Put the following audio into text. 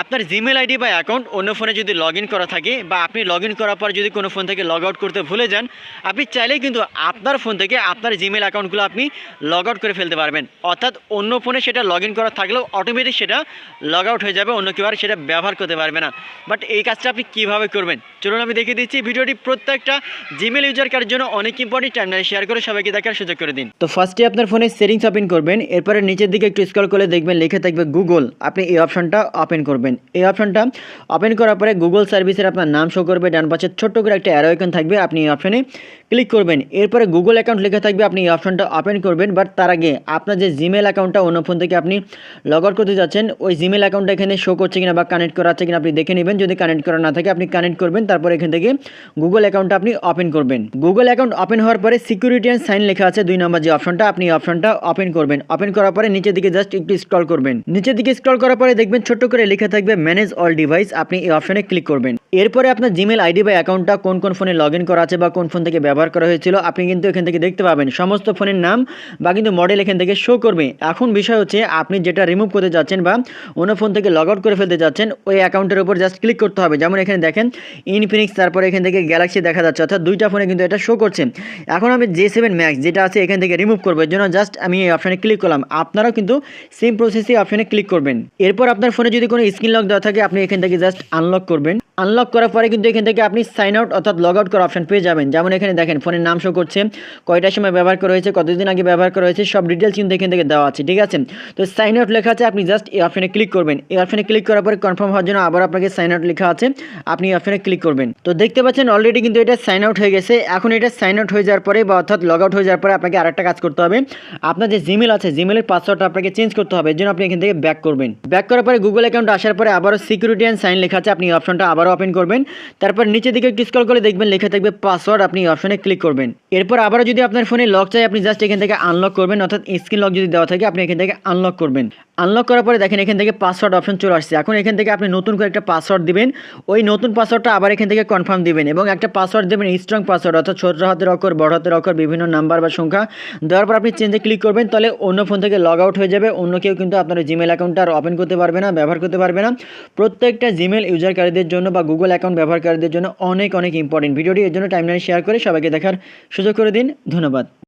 আপনার Gmail ID বা account অন্য ফোনে যদি লগ করা থাকে বা আপনি লগ করার পর যদি কোনো ফোন থেকে লগ আউট করতে ভুলে যান, আপনি চাইলেই কিন্তু আপনার ফোন থেকে আপনার জিমেল অ্যাকাউন্টগুলো আপনি লগ আউট করে ফেলতে পারবেন। অর্থাৎ অন্য ফোনে সেটা লগ করা থাকলেও অটোমেটিক সেটা লগ আউট হয়ে যাবে, অন্য কেউ আর সেটা ব্যবহার করতে পারবে না। বাট এই কাজটা আপনি কীভাবে করবেন? চলুন আমি দেখিয়ে দিচ্ছি ভিডিওটি প্রত্যেকটা জিমেল ইউজার কার জন্য অনেক ইম্পর্টেন্ট টাইম শেয়ার করে সবাইকে দেখার সুযোগ করে দিন। তো ফার্স্টে আপনার ফোনে সেটিংস ওপেন করবেন, এরপরে নিচের দিকে একটু স্ক্রল করে দেখবেন লিখে থাকবে গুগল আপনি এই অপশনটা ওপেন করবেন। এই অপশনটা ওপেন করার পরে গুগল সার্ভিসের আপনার নাম শো করবে, ডান পাশে ছোট্ট করে একটা অ্যারো আইকন থাকবে, আপনি এই অপশনে ক্লিক করবেন। এরপরে গুগল অ্যাকাউন্ট লেখা থাকবে, আপনি এই অপশনটা ওপেন করবেন বাট তার আগে আপনার যে জিমেল অ্যাকাউন্টটা অন্য ফোন থেকে আপনি লগ আউট করতে যাচ্ছেন, ওই জিমেল অ্যাকাউন্টটা এখানে শো করছে কিনা বা কানেক্ট করা আছে কিনা আপনি দেখে নেবেন। যদি কানেক্ট করা না থাকে, আপনি কানেক্ট করবেন, তারপর এখান থেকে গুগল অ্যাকাউন্টটা আপনি ওপেন করবেন। গুগল অ্যাকাউন্ট ওপেন হওয়ার পরে সিকিউরিটি অ্যান্ড সাইন লেখা আছে, দুই নম্বর যে অপশনটা আপনি এই অপশনটা ওপেন করবেন। ওপেন করার পরে নিচের দিকে জাস্ট একটু স্ক্রল করবেন। নিচের দিকে স্ক্রল করার পরে দেখবেন ছোট্ট করে লেখা থাকবে ম্যানেজ অল ডিভাইস আপনি এই অপশনে ক্লিক করবেন। এরপরে আপনার জিমেল আইডি বা অ্যাকাউন্টটা কোন কোন ফোনে লগ করা আছে বা কোন ফোন থেকে ব্যবহার করা হয়েছিল, আপনি কিন্তু এখান থেকে দেখতে পাবেন। সমস্ত ফোনের নাম বা কিন্তু মডেল এখান থেকে শো করবে। এখন বিষয় হচ্ছে, আপনি যেটা রিমুভ করতে যাচ্ছেন বা অন্য ফোন থেকে লগ করে ফেলতে যাচ্ছেন, ওই অ্যাকাউন্টের উপর জাস্ট ক্লিক করতে হবে। যেমন এখানে দেখেন ইনফিনিক্স তারপরে এখান থেকে গ্যালাক্সি দেখা যাচ্ছে, অর্থাৎ দুইটা ফোনে কিন্তু এটা শো করছে। এখন আমি জে সেভেন ম্যাক্স যেটা আছে এখান থেকে রিমুভ করব, এর জন্য জাস্ট আমি এই অপশানে ক্লিক করলাম। আপনারাও কিন্তু সেম প্রসেসে অপশানে ক্লিক করবেন। এরপর আপনার ফোনে যদি কোনো স্ক্রিন লক দেওয়া থাকে, আপনি এখান থেকে জাস্ট আনলক করবেন। আনলক করার পরে কিন্তু এখান থেকে আপনি সাইন আউট অর্থাৎ লগ আউট করার অপশন পেয়ে যাবেন। যেমন এখানে দেখেন ফোনের নাম শো করছে কয়টার সময় ব্যবহার করা হয়েছে, কতদিন আগে ব্যবহার করা হয়েছে, সব ডিটেলস কিন্তু এখান থেকে দেওয়া আছে, ঠিক আছে? তো সাইন আউট লেখা আছে, আপনি জাস্ট এই অপশনে ক্লিক করবেন। এই অপশনে ক্লিক করার পরে কনফার্ম হওয়ার জন্য আবার আপনাকে সাইন আউট লেখা আছে, আপনি এই অপশনে ক্লিক করবেন। তো দেখতে পাচ্ছেন অলরেডি কিন্তু এটা সাইন আউট হয়ে গেছে। এখন এটা সাইন আউট হয়ে যাওয়ার পরে বা অর্থাৎ লগ আউট হয়ে যাওয়ার পরে আপনাকে আরেকটা কাজ করতে হবে। আপনার যে জিমেল আছে জিমেলের পাসওয়ার্ডটা আপনাকে চেঞ্জ করতে হবে, এর জন্য আপনি এখান থেকে ব্যাক করবেন। ব্যাক করার পরে গুগল অ্যাকাউন্ট আসার পরে আবারও সিকিউরিটি অ্যান্ড সাইন লেখা আছে, আপনি অপশনটা আবারও ওপেন করবেন। তারপর নিচের দিকে একটু স্ক্রল করে দেখবেন, লেখা থাকবে পাসওয়ার্ড আপনি অপশনে ক্লিক করবেন। এরপর আবারও যদি আপনার ফোনে লক চাই, আপনি জাস্ট এখান থেকে আনলক করবেন, অর্থাৎ স্ক্রিন লক যদি দেওয়া থাকে, আপনি এখান থেকে আনলক করবেন। আনলক করার পরে দেখেন এখান থেকে পাসওয়ার্ড অপশন চলে আসছে। এখন এখান থেকে আপনি নতুন করে একটা পাসওয়ার্ড দিবেন, ওই নতুন পাসওয়ার্ডটা আবার এখান থেকে কনফার্ম দিবেন এবং একটা পাসওয়ার্ড দেবেন স্ট্রং পাসওয়ার্ড অর্থাৎ ছোট হাতের অক্ষর, বড় হাতের অক্ষর, বিভিন্ন নাম্বার বা সংখ্যা। দেওয়ার পর আপনি চেঞ্জে ক্লিক করবেন, তাহলে অন্য ফোন থেকে লগ আউট হয়ে যাবে। অন্য কেউ কিন্তু আপনার জিমেল অ্যাকাউন্টটা আর ওপেন করতে পারবে না, ব্যবহার করতে পারবে না প্রত্যেকটা জিমেল ইউজারকারীদের জন্য বা গুগল অ্যাকাউন্ট ব্যবহারকারীদের জন্য অনেক অনেক ইম্পর্টেন্ট ভিডিওটি এর জন্য টাইমলাইন শেয়ার করে সবাইকে দেখার সুযোগ করে দিন। ধন্যবাদ।